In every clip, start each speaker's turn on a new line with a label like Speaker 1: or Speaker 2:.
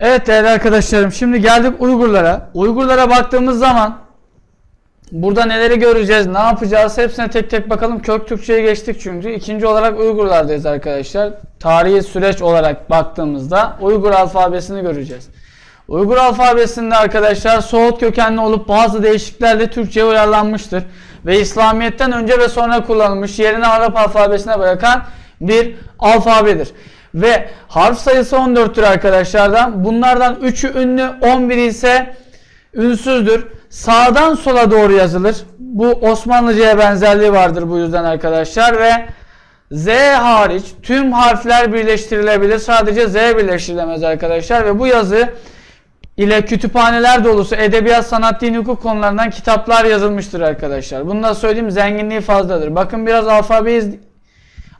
Speaker 1: Evet değerli arkadaşlarım şimdi geldik Uygurlara. Uygurlara baktığımız zaman burada neleri göreceğiz, ne yapacağız hepsine tek tek bakalım. Kök Türkçe'ye geçtik çünkü. İkinci olarak Uygurlardayız arkadaşlar. Tarihi süreç olarak baktığımızda Uygur alfabesini göreceğiz. Uygur alfabesinde arkadaşlar Soğut kökenli olup bazı değişikliklerle Türkçe'ye uyarlanmıştır. Ve İslamiyet'ten önce ve sonra kullanılmış yerini Arap alfabesine bırakan bir alfabedir. Ve harf sayısı 14'tür arkadaşlardan. Bunlardan 3'ü ünlü, 11'i ise ünsüzdür. Sağdan sola doğru yazılır. Bu Osmanlıca'ya benzerliği vardır bu yüzden arkadaşlar ve Z hariç tüm harfler birleştirilebilir. Sadece Z birleştirilemez arkadaşlar ve bu yazı ile kütüphaneler dolusu edebiyat, sanat, din, hukuk konularından kitaplar yazılmıştır arkadaşlar. Bunu da söyleyeyim zenginliği fazladır. Bakın biraz alfabeyi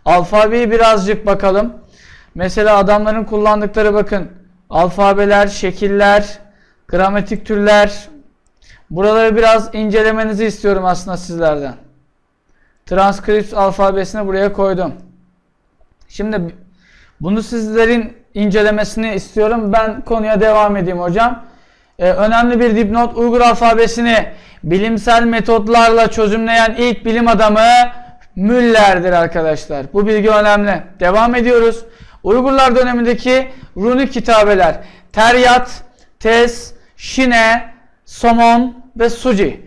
Speaker 1: alfabeyi birazcık bakalım. Mesela adamların kullandıkları bakın alfabeler, şekiller, gramatik türler. Buraları biraz incelemenizi istiyorum aslında sizlerden. Transkript alfabesini buraya koydum. Şimdi bunu sizlerin incelemesini istiyorum. Ben konuya devam edeyim hocam. Ee, önemli bir dipnot Uygur alfabesini bilimsel metotlarla çözümleyen ilk bilim adamı Müller'dir arkadaşlar. Bu bilgi önemli. Devam ediyoruz. Uygurlar dönemindeki runik kitabeler Teryat, Tez, Şine, Somon ve Suci.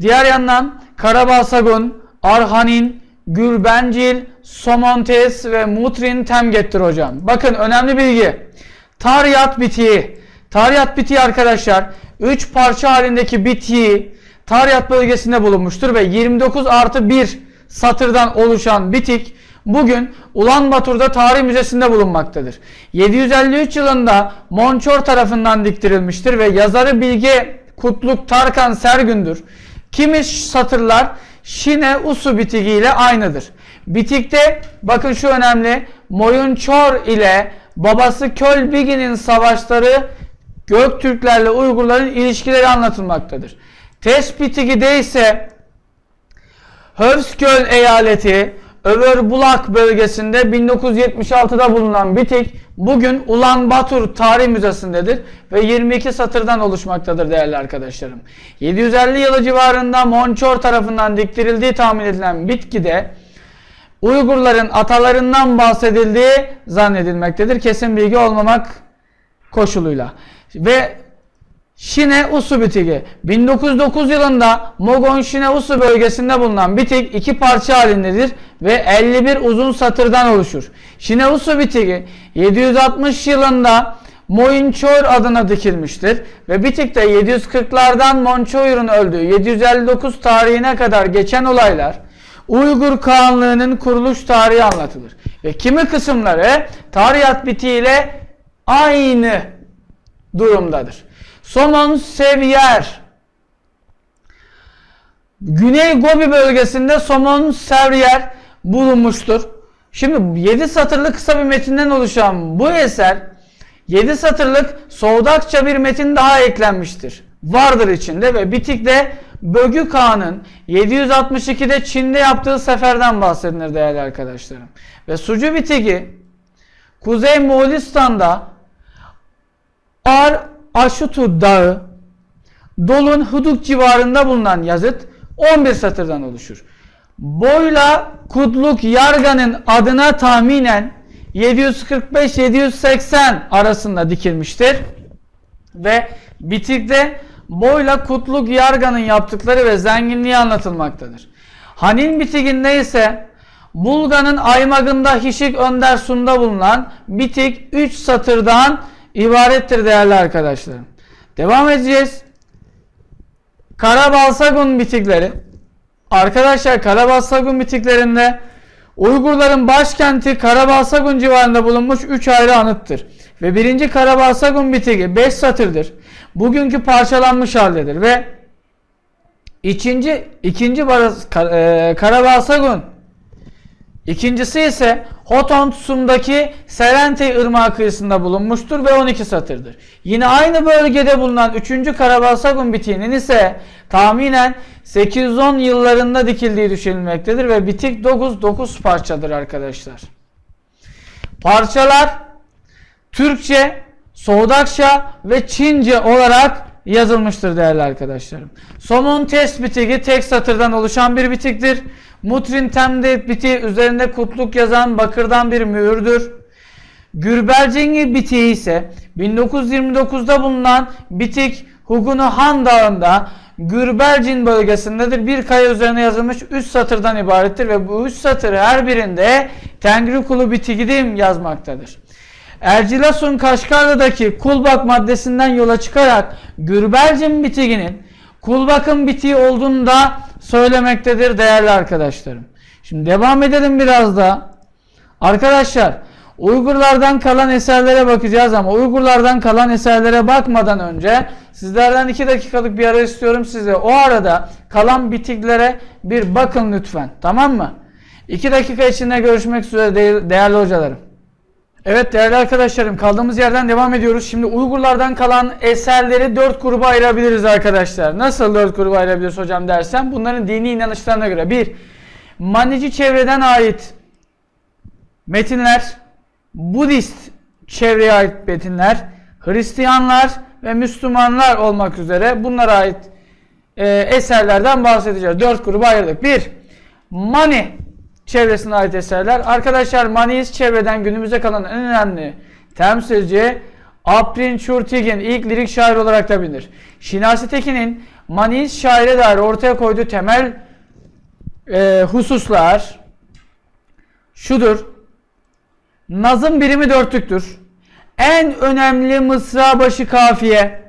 Speaker 1: Diğer yandan Karabalsagun, Arhanin, Gülbencil, Somontes ve Mutrin Temget'tir hocam. Bakın önemli bilgi. Taryat bitiği. Taryat bitiği arkadaşlar 3 parça halindeki bitiği Taryat bölgesinde bulunmuştur ve 29 artı 1 satırdan oluşan bitik bugün Ulanbator'da Tarih Müzesi'nde bulunmaktadır. 753 yılında Monçor tarafından diktirilmiştir ve yazarı Bilge Kutluk Tarkan Sergün'dür. Kimi satırlar Şine Usu bitigi ile aynıdır. Bitikte bakın şu önemli Moyunçor ile babası Kölbigi'nin savaşları Göktürklerle Uygurların ilişkileri anlatılmaktadır. Test Bitigi'de ise Hövsköl eyaleti Överbulak bölgesinde 1976'da bulunan bitik bugün Ulan Batur Tarih Müzesi'ndedir ve 22 satırdan oluşmaktadır değerli arkadaşlarım. 750 yılı civarında Monçor tarafından diktirildiği tahmin edilen bitkide Uygurların atalarından bahsedildiği zannedilmektedir. Kesin bilgi olmamak koşuluyla. Ve Şine Usu bitigi 1909 yılında Mogon Şine Usu bölgesinde bulunan bitik iki parça halindedir ve 51 uzun satırdan oluşur. Şine Usu bitigi 760 yılında Moyunçoyur adına dikilmiştir ve bitikte 740'lardan Monçoyur'un öldüğü 759 tarihine kadar geçen olaylar Uygur Kağanlığı'nın kuruluş tarihi anlatılır. Ve kimi kısımları Tariyat bitiğiyle aynı durumdadır. Somon Seviyer Güney Gobi bölgesinde Somon Seviyer bulunmuştur. Şimdi 7 satırlık kısa bir metinden oluşan bu eser 7 satırlık Soğudakça bir metin daha eklenmiştir. Vardır içinde ve Bitik'te Bögü Kağan'ın 762'de Çin'de yaptığı seferden bahsedilir değerli arkadaşlarım. Ve Sucu Bitik'i Kuzey Moğolistan'da Ar Aşutu Dağı Dolun Huduk civarında bulunan yazıt 11 satırdan oluşur. Boyla Kudluk Yargan'ın adına tahminen 745-780 arasında dikilmiştir. Ve bitikte Boyla Kutluk Yargan'ın yaptıkları ve zenginliği anlatılmaktadır. Hanin bitiginde ise Bulga'nın aymagında Hişik Önder Sun'da bulunan bitik 3 satırdan ibarettir değerli arkadaşlarım. Devam edeceğiz. Karabalsagun bitikleri. Arkadaşlar Karabalsagun bitiklerinde Uygurların başkenti Karabalsagun civarında bulunmuş 3 ayrı anıttır. Ve birinci Karabalsagun bitigi 5 satırdır. Bugünkü parçalanmış haldedir ve ikinci ikinci e, Karabalsagun İkincisi ise Hotontsum'daki Serente Irmağı kıyısında bulunmuştur ve 12 satırdır. Yine aynı bölgede bulunan 3. Karabalsagun bitiğinin ise tahminen 810 yıllarında dikildiği düşünülmektedir ve bitik 9 9 parçadır arkadaşlar. Parçalar Türkçe, Soğudakça ve Çince olarak yazılmıştır değerli arkadaşlarım. Somun test bitigi tek satırdan oluşan bir bitiktir. Mutrin temde biti üzerinde kutluk yazan bakırdan bir mühürdür. Gürbelcingi bitiği ise 1929'da bulunan bitik Hugunu Han Dağı'nda Gürbelcin bölgesindedir. Bir kaya üzerine yazılmış 3 satırdan ibarettir ve bu 3 satır her birinde Tengri Kulu Bitigidim yazmaktadır. Ercilasun Kaşgarlı'daki kulbak maddesinden yola çıkarak Gürbelcin bitiginin kulbakın bitiği olduğunu da söylemektedir değerli arkadaşlarım. Şimdi devam edelim biraz da. Arkadaşlar Uygurlardan kalan eserlere bakacağız ama Uygurlardan kalan eserlere bakmadan önce sizlerden 2 dakikalık bir ara istiyorum size. O arada kalan bitiklere bir bakın lütfen. Tamam mı? 2 dakika içinde görüşmek üzere değer- değerli hocalarım. Evet değerli arkadaşlarım kaldığımız yerden devam ediyoruz. Şimdi Uygurlardan kalan eserleri 4 gruba ayırabiliriz arkadaşlar. Nasıl 4 gruba ayırabiliriz hocam dersen bunların dini inanışlarına göre. 1. Manici çevreden ait metinler, Budist çevreye ait metinler, Hristiyanlar ve Müslümanlar olmak üzere bunlara ait e, eserlerden bahsedeceğiz. Dört gruba ayırdık. Bir, Mani çevresine ait eserler. Arkadaşlar Maniist çevreden günümüze kalan en önemli temsilci Aprin Çurtigin ilk lirik şair olarak da bilinir. Şinasi Tekin'in Maniist şaire dair ortaya koyduğu temel e, hususlar şudur. Nazım birimi dörtlüktür. En önemli mısra başı kafiye.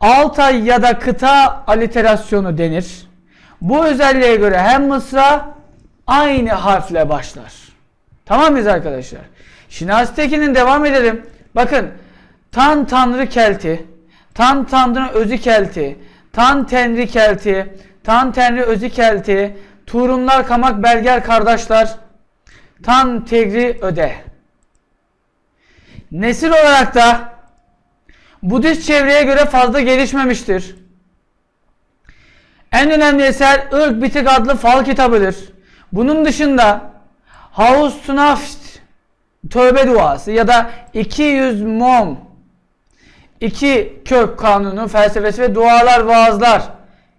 Speaker 1: Altay ya da kıta aliterasyonu denir. Bu özelliğe göre hem mısra aynı harfle başlar. Tamam mıyız arkadaşlar? Şinasi Tekin'in devam edelim. Bakın tan tanrı kelti, tan tanrı özü kelti, tan tenri kelti, tan tenri özü kelti, Turumlar kamak belger kardeşler, tan tegri öde. Nesil olarak da Budist çevreye göre fazla gelişmemiştir. En önemli eser Irk Bitik adlı fal kitabıdır. Bunun dışında Hausnaft tövbe duası ya da 200 mom iki kök kanunu felsefesi ve dualar vaazlar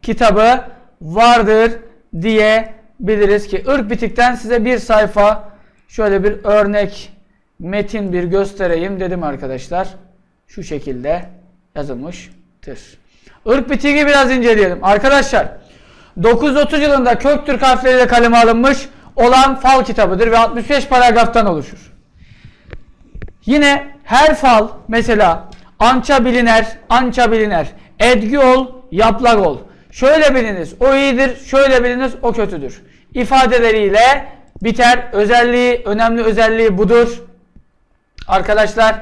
Speaker 1: kitabı vardır diyebiliriz ki ırk bitikten size bir sayfa şöyle bir örnek metin bir göstereyim dedim arkadaşlar. Şu şekilde yazılmıştır. Irk bitiği biraz inceleyelim. Arkadaşlar 930 yılında Köktürk harfleriyle kaleme alınmış olan fal kitabıdır ve 65 paragraftan oluşur. Yine her fal mesela ança biliner, ança biliner. Edgi ol, yaplak ol. Şöyle biliniz, o iyidir, şöyle biliniz, o kötüdür. İfadeleriyle biter. Özelliği, önemli özelliği budur. Arkadaşlar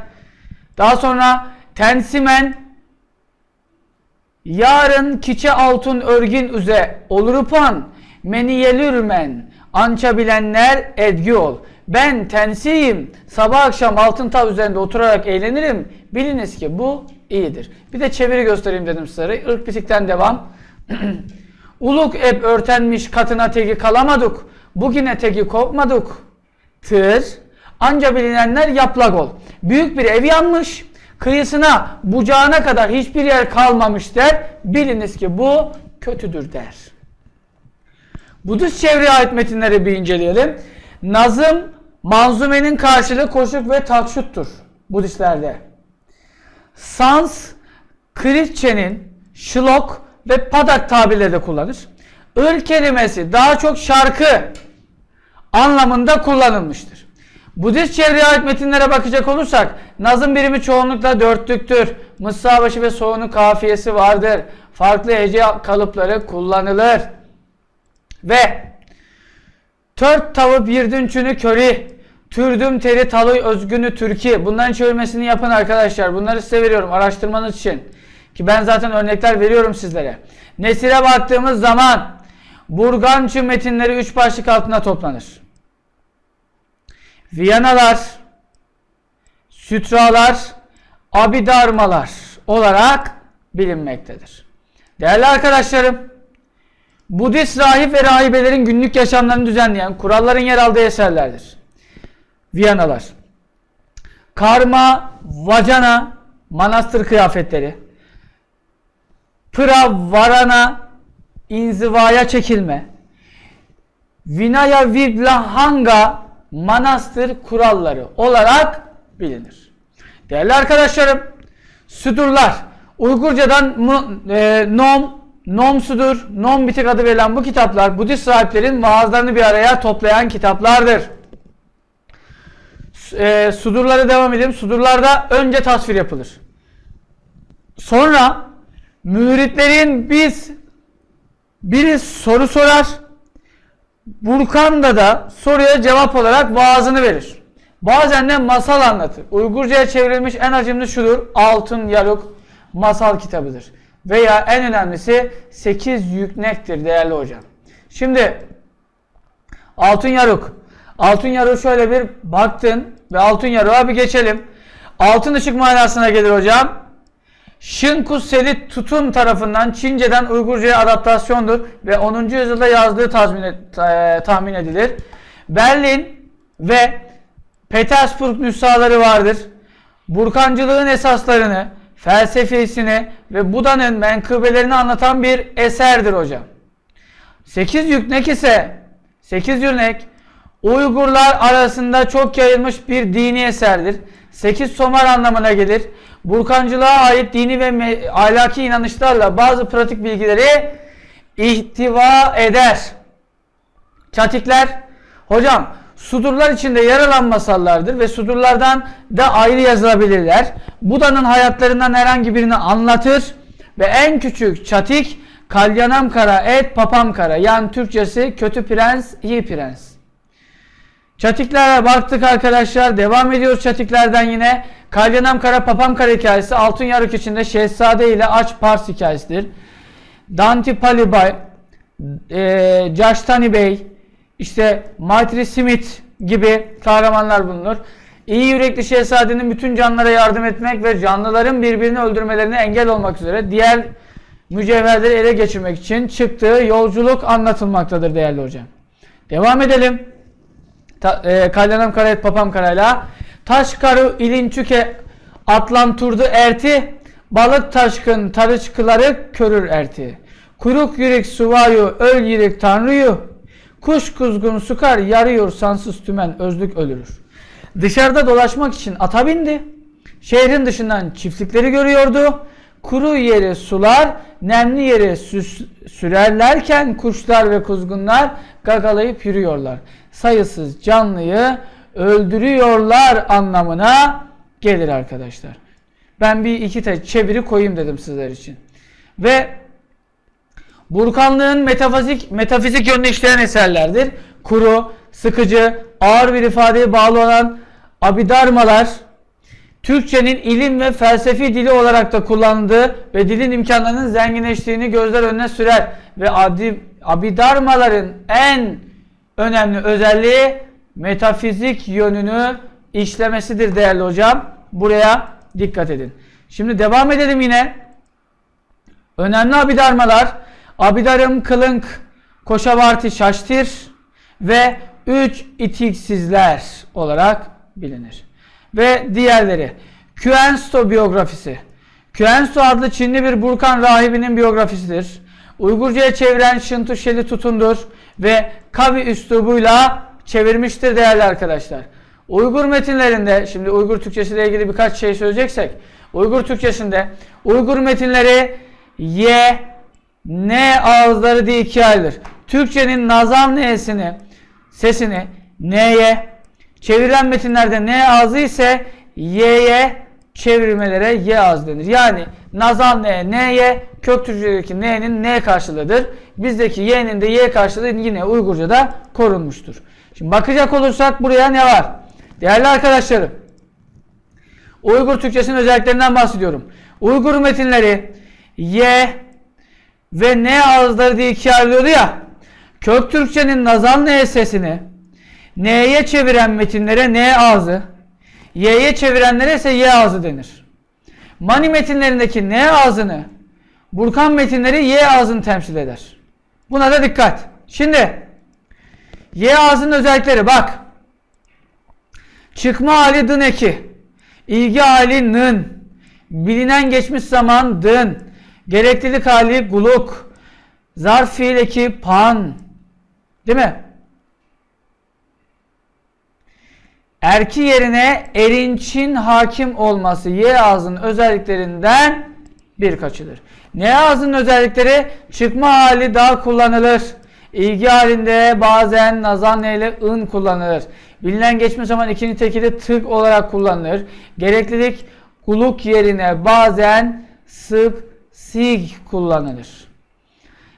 Speaker 1: daha sonra tensimen yarın kiçe altın örgün üze olurupan meniyelürmen ança bilenler edgi ol. Ben tensiyim. Sabah akşam altın tav üzerinde oturarak eğlenirim. Biliniz ki bu iyidir. Bir de çeviri göstereyim dedim size. Irk bitikten devam. Uluk ep örtenmiş katına tegi kalamadık. Bugüne tegi kopmadık. Tır. Anca bilinenler yaplak ol. Büyük bir ev yanmış. Kıyısına, bucağına kadar hiçbir yer kalmamış der. Biliniz ki bu kötüdür der. Budist çevreye ait metinleri bir inceleyelim. Nazım, manzumenin karşılığı koşuk ve takşuttur Budistlerde. Sans, Kristçenin, şlok ve padak tabirleri de kullanır. Ir kelimesi daha çok şarkı anlamında kullanılmıştır. Budist çevreye ait metinlere bakacak olursak nazım birimi çoğunlukla dörtlüktür. Mısra başı ve sonun kafiyesi vardır. Farklı hece kalıpları kullanılır. Ve tört tavı birdünçünü köri, türdüm teri talıy özgünü türki. Bunların çevirmesini yapın arkadaşlar. Bunları size veriyorum araştırmanız için. Ki ben zaten örnekler veriyorum sizlere. Nesile baktığımız zaman Burgançı metinleri üç başlık altına toplanır. Viyanalar, sütralar, abidarmalar olarak bilinmektedir. Değerli arkadaşlarım, Budist rahip ve rahibelerin günlük yaşamlarını düzenleyen kuralların yer aldığı eserlerdir. Viyanalar. karma, vacana, manastır kıyafetleri, pıra, varana, inzivaya çekilme, vinaya, viblahanga, manastır kuralları olarak bilinir. Değerli arkadaşlarım, südurlar, Uygurcadan e, nom, nom sudur, nom bitik adı verilen bu kitaplar Budist sahiplerin vaazlarını bir araya toplayan kitaplardır. E, sudurlara devam edelim. Sudurlarda önce tasvir yapılır. Sonra müritlerin biz biri soru sorar. Burkan'da da soruya cevap olarak vaazını verir. Bazen de masal anlatır. Uygurca'ya çevrilmiş en acımlı şudur. Altın Yaruk masal kitabıdır. Veya en önemlisi 8 yüknektir değerli hocam. Şimdi Altın Yaruk. Altın Yaruk şöyle bir baktın ve Altın Yaruk'a bir geçelim. Altın ışık manasına gelir hocam. Şınkus Selit Tutun tarafından Çince'den Uygurca'ya adaptasyondur ve 10. yüzyılda yazdığı tahmin, et- e, tahmin edilir. Berlin ve Petersburg nüshaları vardır. Burkancılığın esaslarını, felsefesini ve Buda'nın menkıbelerini anlatan bir eserdir hocam. 8 yüknek ise 8 yüknek Uygurlar arasında çok yayılmış bir dini eserdir. 8 somar anlamına gelir. Burkancılığa ait dini ve ahlaki inanışlarla bazı pratik bilgileri ihtiva eder. Çatikler hocam sudurlar içinde yer alan masallardır ve sudurlardan da ayrı yazılabilirler. Buda'nın hayatlarından herhangi birini anlatır ve en küçük çatik kalyanam kara et papam kara yani Türkçesi kötü prens iyi prens. Çatiklere baktık arkadaşlar. Devam ediyoruz çatiklerden yine. Kalyanam Kara Papam Kara hikayesi Altın Yarık içinde Şehzade ile Aç Pars hikayesidir. Danti Palibay, e, Caştani Bey, işte Maitri Smith gibi kahramanlar bulunur. İyi yürekli şehzadenin bütün canlılara yardım etmek ve canlıların birbirini öldürmelerine engel olmak üzere diğer mücevherleri ele geçirmek için çıktığı yolculuk anlatılmaktadır değerli hocam. Devam edelim. Ta, e, Kalyanam Karayet Papam Karayla. Taş karı ilinçüke atlanturdu erti. Balık taşkın tarıçkıları körür erti. Kuruk yürek suvayu öl yürek tanrıyu. Kuş kuzgun sukar yarıyor sansız tümen özlük ölürür. Dışarıda dolaşmak için ata bindi. Şehrin dışından çiftlikleri görüyordu Kuru yeri sular, nemli yeri sürerlerken kuşlar ve kuzgunlar gagalayıp yürüyorlar. Sayısız canlıyı öldürüyorlar anlamına gelir arkadaşlar. Ben bir iki te çeviri koyayım dedim sizler için. Ve Burkanlığın metafizik, metafizik yönünü işleyen eserlerdir. Kuru, sıkıcı, ağır bir ifadeye bağlı olan abidarmalar, Türkçenin ilim ve felsefi dili olarak da kullanıldığı ve dilin imkanlarının zenginleştiğini gözler önüne sürer ve adi, abidarmaların en önemli özelliği metafizik yönünü işlemesidir değerli hocam. Buraya dikkat edin. Şimdi devam edelim yine. Önemli abidarmalar abidarım kılınk koşavarti şaştir ve üç itiksizler olarak bilinir ve diğerleri. Küensto biyografisi. Küensto adlı Çinli bir Burkan rahibinin biyografisidir. Uygurca'ya çeviren Şıntu Şeli Tutundur ve Kavi üslubuyla çevirmiştir değerli arkadaşlar. Uygur metinlerinde, şimdi Uygur Türkçesiyle ilgili birkaç şey söyleyeceksek, Uygur Türkçesinde Uygur metinleri Y, N ağızları diye ikiye ayrılır. Türkçenin nazam N'sini, sesini N'ye, Çevrilen metinlerde N ağzı ise Y'ye çevirmelere Y ağzı denir. Yani nazal N, N'ye kök Türkçedeki N'nin N karşılığıdır. Bizdeki Y'nin de Y karşılığı yine Uygurca'da korunmuştur. Şimdi bakacak olursak buraya ne var? Değerli arkadaşlarım, Uygur Türkçesinin özelliklerinden bahsediyorum. Uygur metinleri Y ve N ağızları diye ikiye ayrılıyordu ya. Kök Türkçenin nazal N sesini N'ye çeviren metinlere N ağzı, Y'ye çevirenlere ise Y ağzı denir. Mani metinlerindeki N ağzını, Burkan metinleri Y ağzını temsil eder. Buna da dikkat. Şimdi Y ağzının özellikleri bak. Çıkma hali dın eki. İlgi hali nın. Bilinen geçmiş zaman dın. Gereklilik hali guluk. Zarf fiil eki pan. Değil mi? Erki yerine erinçin hakim olması ye ağzının özelliklerinden birkaçıdır. Ne ağzının özellikleri? Çıkma hali daha kullanılır. İlgi halinde bazen nazan ile ın kullanılır. Bilinen geçmiş zaman ikinci tekili tık olarak kullanılır. Gereklilik kuluk yerine bazen sık sig kullanılır.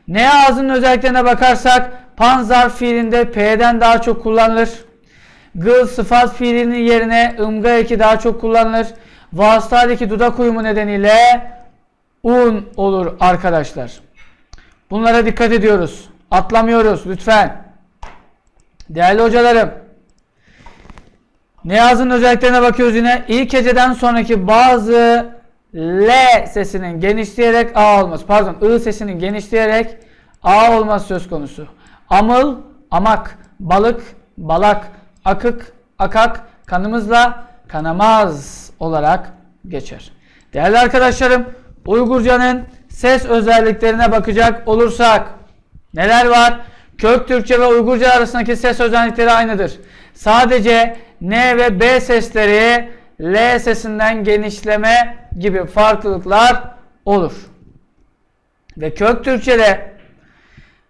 Speaker 1: Ne ağzının özelliklerine bakarsak panzar fiilinde P'den daha çok kullanılır. Gıl sıfat fiilinin yerine ımga eki daha çok kullanılır. Vasıtadaki dudak uyumu nedeniyle un olur arkadaşlar. Bunlara dikkat ediyoruz. Atlamıyoruz lütfen. Değerli hocalarım. Neyaz'ın özelliklerine bakıyoruz yine. İlk heceden sonraki bazı L sesinin genişleyerek A olması. Pardon I sesinin genişleyerek A olması söz konusu. Amıl, amak, balık, balak, akık, akak, kanımızla kanamaz olarak geçer. Değerli arkadaşlarım, Uygurcanın ses özelliklerine bakacak olursak neler var? Kök Türkçe ve Uygurca arasındaki ses özellikleri aynıdır. Sadece N ve B sesleri L sesinden genişleme gibi farklılıklar olur. Ve Kök Türkçe'de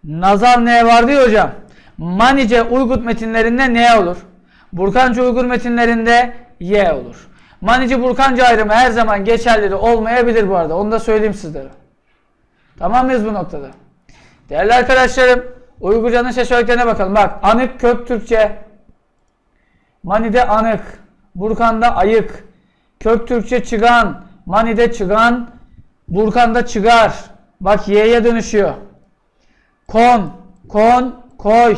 Speaker 1: Nazar N vardı ya hocam. Manice Uygur metinlerinde N olur. Burkancı Uygur metinlerinde Y olur. Manici Burkancı ayrımı her zaman geçerli olmayabilir bu arada. Onu da söyleyeyim sizlere. Tamam mıyız bu noktada? Değerli arkadaşlarım, Uygurcanın ses öğretlerine bakalım. Bak, anık kök Türkçe. Mani'de anık. Burkan'da ayık. Kök Türkçe çıgan. Mani'de çıgan. Burkan'da çıgar. Bak Y'ye dönüşüyor. Kon, kon, koy.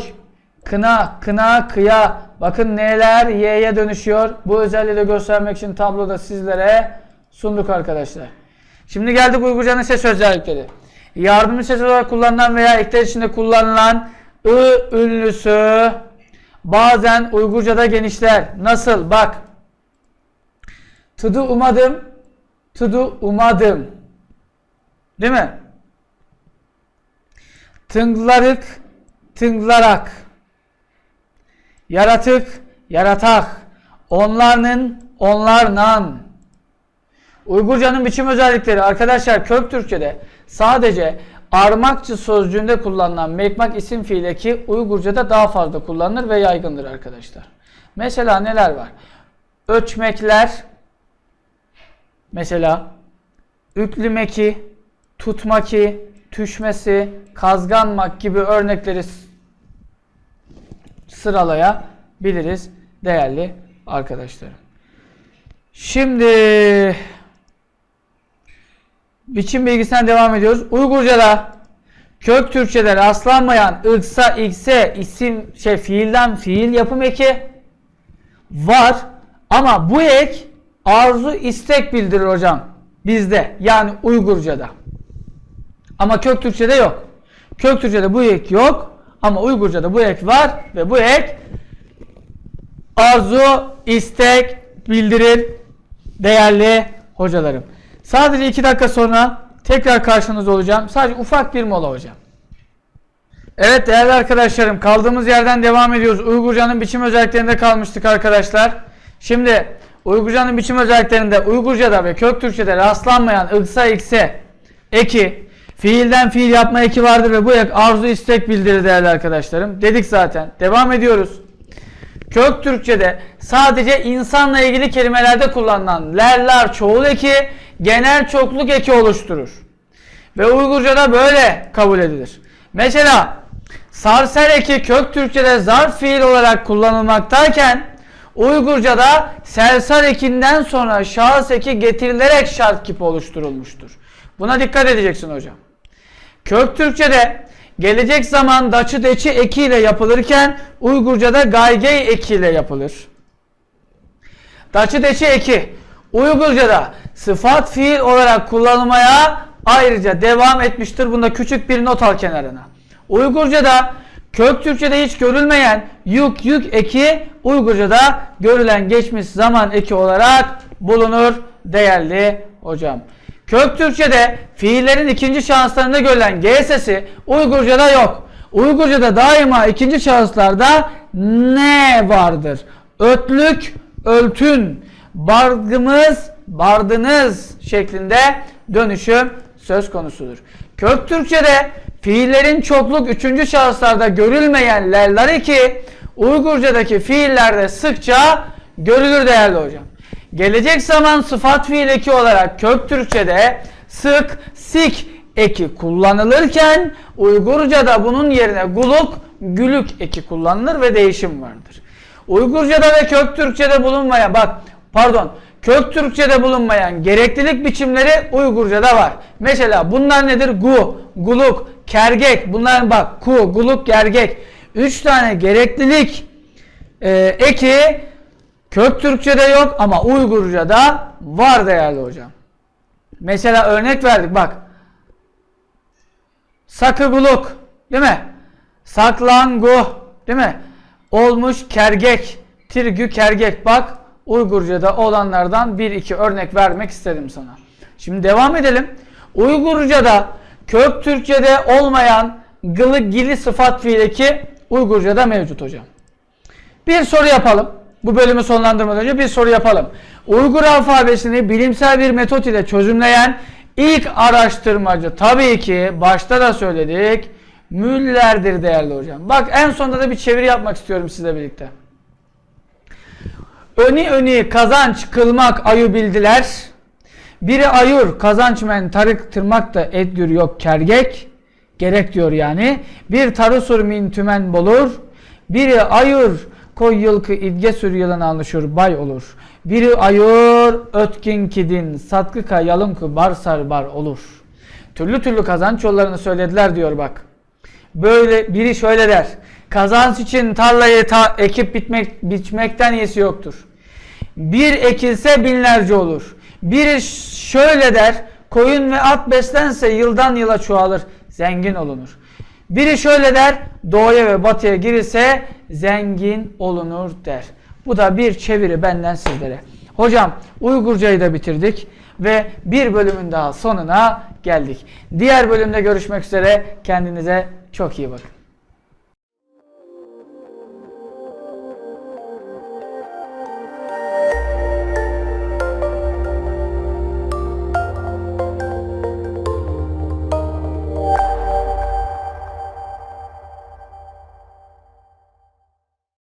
Speaker 1: Kına, kına, kıya. Bakın neler Y'ye dönüşüyor. Bu özelliği de göstermek için tabloda sizlere sunduk arkadaşlar. Şimdi geldik Uygurcanın ses özellikleri. Yardımcı ses olarak kullanılan veya ekler içinde kullanılan ı ünlüsü bazen Uygurca'da genişler. Nasıl? Bak. Tıdı umadım. Tıdı umadım. Değil mi? Tınglarık. Tınglarak. Yaratık. Yaratak. Onlarının. Onlarnan. Uygurcanın biçim özellikleri arkadaşlar kök Türkçe'de sadece armakçı sözcüğünde kullanılan mekmak isim fiili ki Uygurca'da daha fazla kullanılır ve yaygındır arkadaşlar. Mesela neler var? Ölçmekler mesela üklümeki, tutmaki, tüşmesi, kazganmak gibi örnekleri sıralayabiliriz değerli arkadaşlarım. Şimdi biçim bilgisinden devam ediyoruz. Uygurca'da kök Türkçe'de rastlanmayan ıksa, ikse isim şey fiilden fiil yapım eki var. Ama bu ek arzu istek bildirir hocam. Bizde yani Uygurca'da. Ama kök Türkçe'de yok. Kök Türkçe'de bu ek yok. Ama Uygurca'da bu ek var ve bu ek arzu, istek bildirir değerli hocalarım. Sadece iki dakika sonra tekrar karşınızda olacağım. Sadece ufak bir mola hocam. Evet değerli arkadaşlarım kaldığımız yerden devam ediyoruz. Uygurcanın biçim özelliklerinde kalmıştık arkadaşlar. Şimdi Uygurcanın biçim özelliklerinde Uygurca'da ve Kök Türkçe'de rastlanmayan ıksa ikse eki fiilden fiil yapma eki vardır ve bu ek arzu istek bildirir değerli arkadaşlarım. Dedik zaten. Devam ediyoruz. Kök Türkçe'de sadece insanla ilgili kelimelerde kullanılan lerler çoğul eki genel çokluk eki oluşturur. Ve Uygurca'da böyle kabul edilir. Mesela sarser eki kök Türkçe'de zarf fiil olarak kullanılmaktayken Uygurca'da sersar ekinden sonra şahıs eki getirilerek şart kipi oluşturulmuştur. Buna dikkat edeceksin hocam. Kök Türkçe'de gelecek zaman daçı deçi ekiyle yapılırken Uygurca'da gaygey ekiyle yapılır. Daçı deçi eki Uygurca'da sıfat fiil olarak kullanılmaya ayrıca devam etmiştir. Bunda küçük bir not al kenarına. Uygurca'da Kök Türkçe'de hiç görülmeyen yük yük eki Uygurca'da görülen geçmiş zaman eki olarak bulunur değerli hocam. Kök Türkçe'de fiillerin ikinci şahıslarında görülen G sesi Uygurca'da yok. Uygurca'da daima ikinci şahıslarda ne vardır? Ötlük, öltün, bargımız, bardınız şeklinde dönüşüm söz konusudur. Kök Türkçe'de fiillerin çokluk üçüncü şahıslarda görülmeyen lerler ki Uygurca'daki fiillerde sıkça görülür değerli hocam. Gelecek zaman sıfat fiil eki olarak kök Türkçe'de sık, sik eki kullanılırken Uygurca'da bunun yerine guluk, gülük eki kullanılır ve değişim vardır. Uygurca'da ve kök Türkçe'de bulunmayan bak pardon kök Türkçe'de bulunmayan gereklilik biçimleri Uygurca'da var. Mesela bunlar nedir? Gu, guluk, kergek. Bunlar bak ku, guluk, gergek. Üç tane gereklilik e, eki kök Türkçe'de yok ama Uygurca'da var değerli hocam. Mesela örnek verdik bak. Sakıguluk değil mi? Saklangu değil mi? Olmuş kergek, tirgü kergek bak Uygurca'da olanlardan bir iki örnek vermek istedim sana. Şimdi devam edelim. Uygurca'da kök Türkçe'de olmayan gılı gili sıfat fiileki Uygurca'da mevcut hocam. Bir soru yapalım. Bu bölümü sonlandırmadan önce bir soru yapalım. Uygur alfabesini bilimsel bir metot ile çözümleyen ilk araştırmacı tabii ki başta da söyledik Müller'dir değerli hocam. Bak en sonunda da bir çeviri yapmak istiyorum sizle birlikte. Öni öni kazanç kılmak ayu bildiler. Biri ayur kazanç men tarık tırmak da edgür yok kergek. Gerek diyor yani. Bir tarusur min tümen bolur. Biri ayur koy yılkı idge sür yılın anlaşır bay olur. Biri ayur ötkin kidin satkıka yalınkı bar sar bar olur. Türlü türlü kazanç yollarını söylediler diyor bak. Böyle biri şöyle der. Kazanç için tarlayı ta ekip bitmek, biçmekten iyisi yoktur. Bir ekilse binlerce olur. Biri şöyle der. Koyun ve at beslense yıldan yıla çoğalır. Zengin olunur. Biri şöyle der. Doğuya ve batıya girirse zengin olunur der. Bu da bir çeviri benden sizlere. Hocam Uygurcayı da bitirdik ve bir bölümün daha sonuna geldik. Diğer bölümde görüşmek üzere. Kendinize çok iyi bakın.